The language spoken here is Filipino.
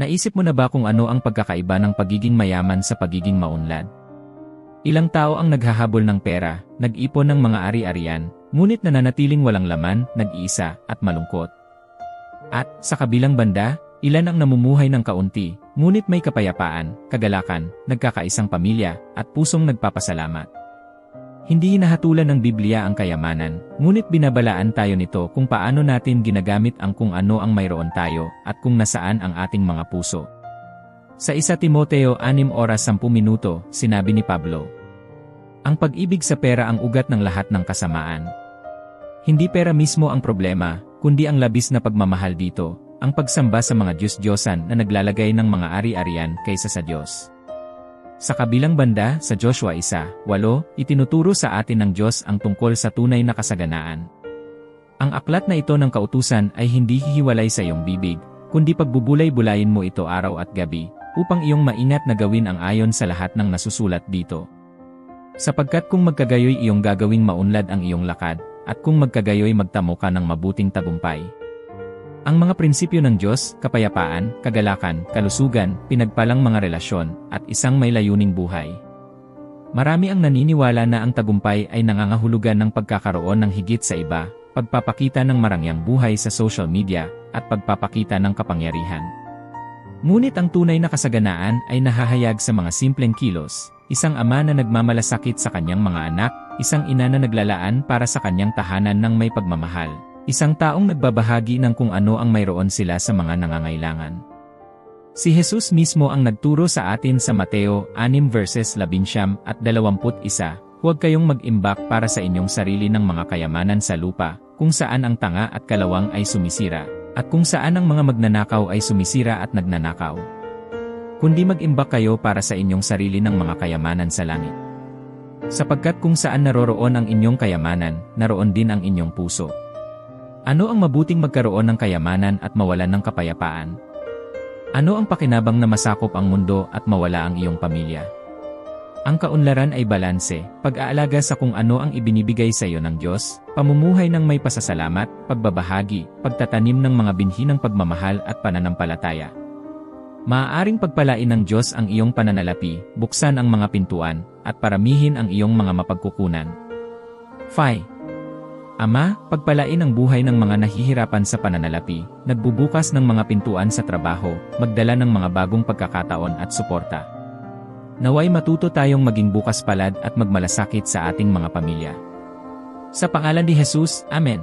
Naisip mo na ba kung ano ang pagkakaiba ng pagiging mayaman sa pagiging maunlad? Ilang tao ang naghahabol ng pera, nag-ipon ng mga ari-arian, ngunit nananatiling walang laman, nag-iisa, at malungkot. At, sa kabilang banda, ilan ang namumuhay ng kaunti, ngunit may kapayapaan, kagalakan, nagkakaisang pamilya, at pusong nagpapasalamat. Hindi hinahatulan ng Biblia ang kayamanan, ngunit binabalaan tayo nito kung paano natin ginagamit ang kung ano ang mayroon tayo at kung nasaan ang ating mga puso. Sa 1 Timoteo 6 oras 10 minuto, sinabi ni Pablo, Ang pag-ibig sa pera ang ugat ng lahat ng kasamaan. Hindi pera mismo ang problema, kundi ang labis na pagmamahal dito, ang pagsamba sa mga Diyos-Diyosan na naglalagay ng mga ari-arian kaysa sa Diyos. Sa kabilang banda, sa Joshua 1, 8, itinuturo sa atin ng Diyos ang tungkol sa tunay na kasaganaan. Ang aklat na ito ng kautusan ay hindi hihiwalay sa iyong bibig, kundi pagbubulay-bulayin mo ito araw at gabi, upang iyong maingat na gawin ang ayon sa lahat ng nasusulat dito. Sapagkat kung magkagayoy iyong gagawing maunlad ang iyong lakad, at kung magkagayoy magtamo ka ng mabuting tagumpay. Ang mga prinsipyo ng Diyos, kapayapaan, kagalakan, kalusugan, pinagpalang mga relasyon, at isang may layuning buhay. Marami ang naniniwala na ang tagumpay ay nangangahulugan ng pagkakaroon ng higit sa iba, pagpapakita ng marangyang buhay sa social media, at pagpapakita ng kapangyarihan. Ngunit ang tunay na kasaganaan ay nahahayag sa mga simpleng kilos, isang ama na nagmamalasakit sa kanyang mga anak, isang ina na naglalaan para sa kanyang tahanan ng may pagmamahal, isang taong nagbabahagi ng kung ano ang mayroon sila sa mga nangangailangan. Si Jesus mismo ang nagturo sa atin sa Mateo 6 verses 11 at 21, Huwag kayong mag-imbak para sa inyong sarili ng mga kayamanan sa lupa, kung saan ang tanga at kalawang ay sumisira, at kung saan ang mga magnanakaw ay sumisira at nagnanakaw. Kundi mag-imbak kayo para sa inyong sarili ng mga kayamanan sa langit. Sapagkat kung saan naroroon ang inyong kayamanan, naroon din ang inyong puso. Ano ang mabuting magkaroon ng kayamanan at mawalan ng kapayapaan? Ano ang pakinabang na masakop ang mundo at mawala ang iyong pamilya? Ang kaunlaran ay balanse, pag-aalaga sa kung ano ang ibinibigay sa iyo ng Diyos, pamumuhay ng may pasasalamat, pagbabahagi, pagtatanim ng mga binhi ng pagmamahal at pananampalataya. Maaaring pagpalain ng Diyos ang iyong pananalapi, buksan ang mga pintuan, at paramihin ang iyong mga mapagkukunan. Phi. Ama, pagpalain ang buhay ng mga nahihirapan sa pananalapi, nagbubukas ng mga pintuan sa trabaho, magdala ng mga bagong pagkakataon at suporta. Naway matuto tayong maging bukas palad at magmalasakit sa ating mga pamilya. Sa pangalan ni Jesus, Amen.